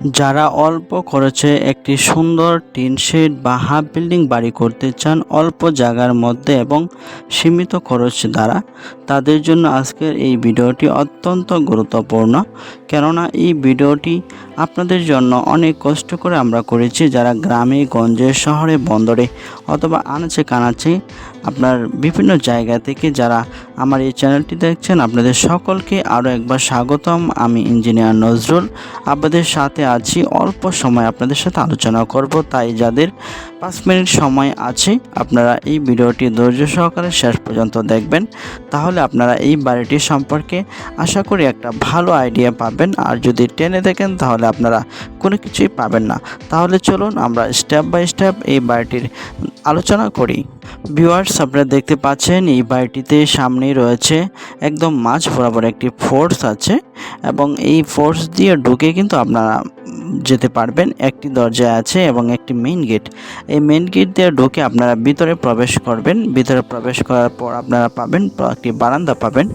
যারা অল্প খরচে একটি সুন্দর টিন শেড বা হাফ বিল্ডিং বাড়ি করতে চান অল্প জায়গার মধ্যে এবং সীমিত খরচ দ্বারা, তাদের জন্য আজকের এই ভিডিওটি অত্যন্ত গুরুত্বপূর্ণ। কেননা এই ভিডিওটি আপনাদের জন্য অনেক কষ্ট করে আমরা করেছি যারা গ্রামে, গঞ্জে, শহরে, বন্দরে অথবা আনাচে কানাচে আপনার বিভিন্ন জায়গা থেকে যারা আমার এই চ্যানেলটি দেখছেন, আপনাদের সকলকে আরও একবার স্বাগতম। আমি ইঞ্জিনিয়ার নজরুল, আপনাদের সাথে আছি, অল্প সময় আপনাদের সাথে আলোচনা করব, তাই যাদের পাঁচ মিনিট সময় আছে, আপনারা এই ভিডিওটি ধৈর্য সহকারে শেষ পর্যন্ত দেখবেন। তাহলে আপনারা এই বাড়িটি সম্পর্কে আশা করি একটা ভালো আইডিয়া পাবেন। আর যদি টেনে দেখেন, তাহলে আপনারা কোনো কিছুই পাবেন না। তাহলে চলুন আমরা স্টেপ বাই স্টেপ এই বাড়িটির আলোচনা করি। ভিউয়ার্স, আপনারা দেখতে পাচ্ছেন এই বাড়িটিতে সামনেই রয়েছে একদম মাছ বরাবর একটি ফোর্স আছে। এবং এই ফোর্স দিয়ে ঢুকে কিন্তু আপনারা যেতে পারবেন। একটি দরজা আছে এবং একটি মেইন গেট এই মেইন গেট দিয়ে ঢুকে আপনারা ভিতরে প্রবেশ করবেন। ভিতরে প্রবেশ করার পর আপনারা পাবেন একটি বারান্দা পাবেন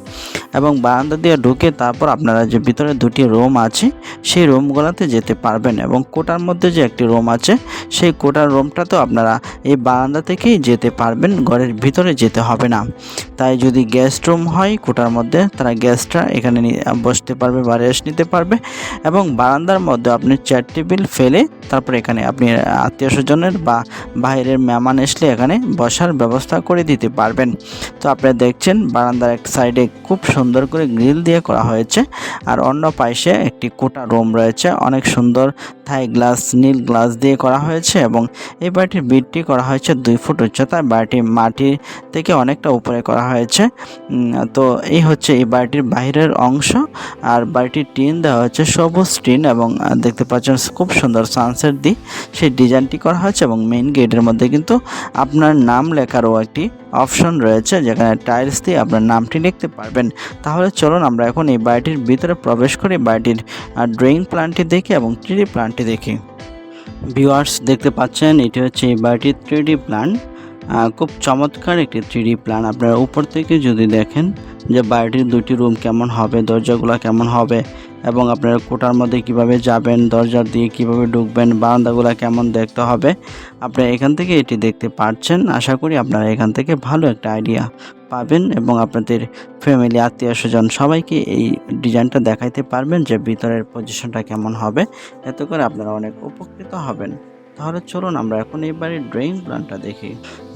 এবং বারান্দা দিয়ে ঢুকে তারপর আপনারা যে ভিতরে দুটি রুম আছে, সেই রুমগুলোতে যেতে পারবেন এবং কোটার মধ্যে যে একটি রুম আছে, সেই কোটার রুমটাতেও আপনারা এই বারান্দা থেকেই যেতে পারবেন, ঘরের ভিতরে যেতে হবে না। তাই যদি গেস্ট রুম হয় কোটার মধ্যে, তারা গেস্টরা এখানে বসতে পারবে বা রেস্ট নিতে পারবে এবং বারান্দার মধ্যে আপনি চেয়ার টেবিল ফেলে তারপর এখানে আপনি আত্মীয় স্বজনের বা বাইরের মেহমান আসলে এখানে বসার ব্যবস্থা করে দিতে পারবেন। তো আপনারা দেখছেন বারান্দার এক সাইডে খুব সুন্দর করে গ্রিল দিয়ে করা হয়েছে আর অন্য পাশে একটি কোটা রুম রয়েছে। অনেক সুন্দর থাই গ্লাস নীল গ্লাস দিয়ে করা হয়েছে এবং এই বাড়িটির বিটটি করা হয়েছে দুই ফুট উচ্চতায় বাড়িটি মাটি থেকে অনেকটা উপরে করা হয়েছে। তো এই হচ্ছে এই বাড়িটির বাইরের অংশ। আর বাড়িটির টিন দেওয়া হচ্ছে সবুজ টিন এবং দেখতে পাচ্ছেন খুব সুন্দর সানসেট দিয়ে সেই ডিজাইনটি করা হয়েছে এবং মেইন গেটের মধ্যে কিন্তু আপনার নাম লেখারও একটি অপশন রয়েছে, যেখানে টাইলস দিয়ে আপনার নামটি লিখতে পারবেন। তাহলে চলুন আমরা এখন এই বাড়িটির ভিতরে প্রবেশ করি, বাড়িটির ড্রয়িং প্ল্যানটি দেখি এবং থ্রিডি প্ল্যানটি দেখি। ভিউয়ার্স দেখতে পাচ্ছেন, এটি হচ্ছে এই বাড়িটির থ্রিডি প্ল্যান খুব চমৎকার একটি থ্রিডি প্ল্যান আপনারা উপর থেকে যদি দেখেন যে বাড়িটির দুটি রুম কেমন হবে, দরজাগুলো কেমন হবে, এবং আপনারা কোটার মধ্যে কীভাবে যাবেন দরজা দিয়ে কীভাবে ঢুকবেন, বারান্দাগুলো কেমন দেখতে হবে, আপনারা এখান থেকে এটি দেখতে পারছেন। আশা করি আপনারা এখান থেকে ভালো একটা আইডিয়া পাবেন এবং আপনাদের ফ্যামিলি আত্মীয় স্বজন সবাইকে এই ডিজাইনটা দেখাইতে পারবেন যে ভিতরের পজিশনটা কেমন হবে। এতে করে আপনারা অনেক উপকৃত হবেন। তাহলে চলুন আমরা এখন এই বাড়ির ড্রয়িং প্ল্যানটা দেখি।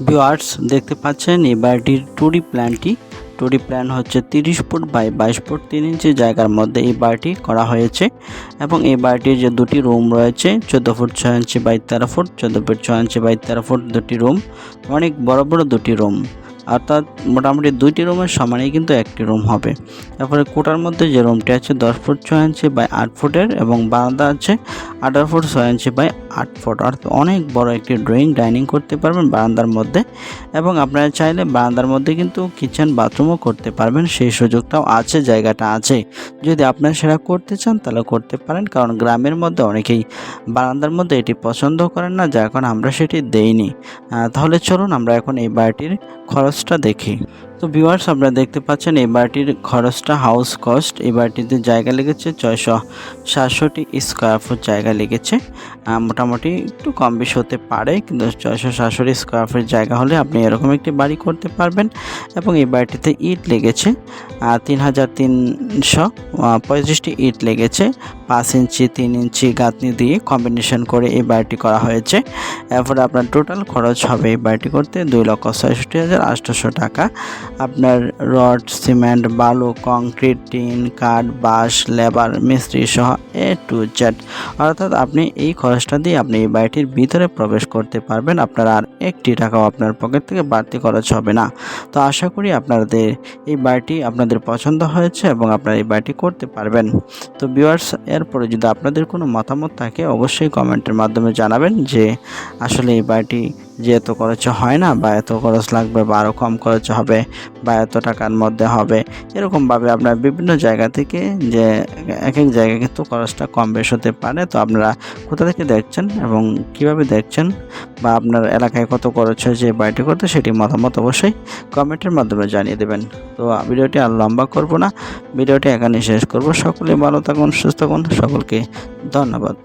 ভিউয়ার্স, দেখতে পাচ্ছেন এই বাড়িটির টুরি প্ল্যানটি। টুরি প্ল্যান হচ্ছে তিরিশ ফুট বাই বাইশ ফুট তিন ইঞ্চি জায়গার মধ্যে এই বাড়িটি করা হয়েছে এবং এই বাড়িটির যে দুটি রুম রয়েছে, চোদ্দ ফুট ছয় ইঞ্চি বাই তেরো ফুট, চোদ্দ ফুট ছয় ইঞ্চি বাই তেরো ফুট দুটি রুম, অনেক বড় বড় দুটি রুম। অর্থাৎ মোটামুটি দুইটি রুমের সমানই কিন্তু একটি রুম হবে। তারপরে কোটার মধ্যে যে রুমটি আছে দশ ফুট ছয় ইঞ্চি বাই আট ফুটের এবং বারান্দা আছে আঠারো ফুট ছয় ইঞ্চি বাই আট ফুট। অর্থাৎ অনেক বড় একটি ড্রয়িং, ডাইনিং করতে পারবেন বারান্দার মধ্যে এবং আপনারা চাইলে বারান্দার মধ্যে কিন্তু কিচেন, বাথরুমও করতে পারবেন, সেই সুযোগটাও আছে, জায়গাটা আছে। যদি আপনারা সেটা করতে চান তাহলে করতে পারেন, কারণ গ্রামের মধ্যে অনেকেই বারান্দার মধ্যে এটি পছন্দ করেন না, যার কারণে আমরা সেটি দেইনি। তাহলে চলুন আমরা এখন এই বাড়িটির খরচটা দেখি। তো ভিউয়ার্স আপনারা দেখতে পাচ্ছেন এই বাড়িটির খরচটা হাউস কস্ট এই বাড়িটিতে জায়গা লেগেছে ছয়শো সাতষট্টি স্কোয়ার ফুট জায়গা লেগেছে। মোটামুটি একটু কম বেশি হতে পারে, কিন্তু ছয়শো সাতষট্টি স্কোয়ার ফুট জায়গা হলে আপনি এরকম একটি বাড়ি করতে পারবেন। এবং এই বাড়িটিতে ইট লেগেছে তিন হাজার তিনশো পঁয়ত্রিশটি ইট লেগেছে, পাঁচ ইঞ্চি, তিন ইঞ্চি গাঁথনি দিয়ে কম্বিনেশন করে এই বাড়িটি করা হয়েছে। এরপরে আপনার টোটাল খরচ হবে এই বাড়িটি করতে দুই লক্ষ ছয়ষট্টি হাজার আটশোশো টাকা। আপনার রড, সিমেন্ট, বালু, কংক্রিট, টিন, কাঠ, বাঁশ, লেবার, মিস্ত্রি সহ এ টু জেড অর্থাৎ আপনি এই খরচটা দিয়ে আপনি এই বাড়িটির ভিতরে প্রবেশ করতে পারবেন। আপনার আর একটি টাকাও আপনার পকেট থেকে বাড়তি খরচ হবে না। তো আশা করি আপনাদের এই বাড়িটি আপনাদের পছন্দ হয়েছে এবং আপনারা এই বাড়িটি করতে পারবেন। তো ভিউয়ার্স, এরপরে যদি আপনাদের কোনো মতামত থাকে, অবশ্যই কমেন্টের মাধ্যমে জানাবেন যে আসলে এই বাড়িটি যে এত খরচে হয় না বা এত খরচ লাগবে বা আরও কম খরচ হবে বা এত টাকার মধ্যে হবে এরকমভাবে আপনার বিভিন্ন জায়গা থেকে যে এক এক জায়গায় কিন্তু খরচটা কম বেশ হতে পারে। তো আপনারা কোথা থেকে দেখছেন এবং কীভাবে দেখছেন বা আপনার এলাকায় কত খরচ হয়েছে বাড়িটি করতে সেটি মতামত অবশ্যই কমেন্টের মাধ্যমে জানিয়ে দেবেন। তো ভিডিওটি আর লম্বা করব না, ভিডিওটি এখানে শেষ করব। সকলে ভালো থাকুন, সুস্থ থাকুন, সকলকে ধন্যবাদ।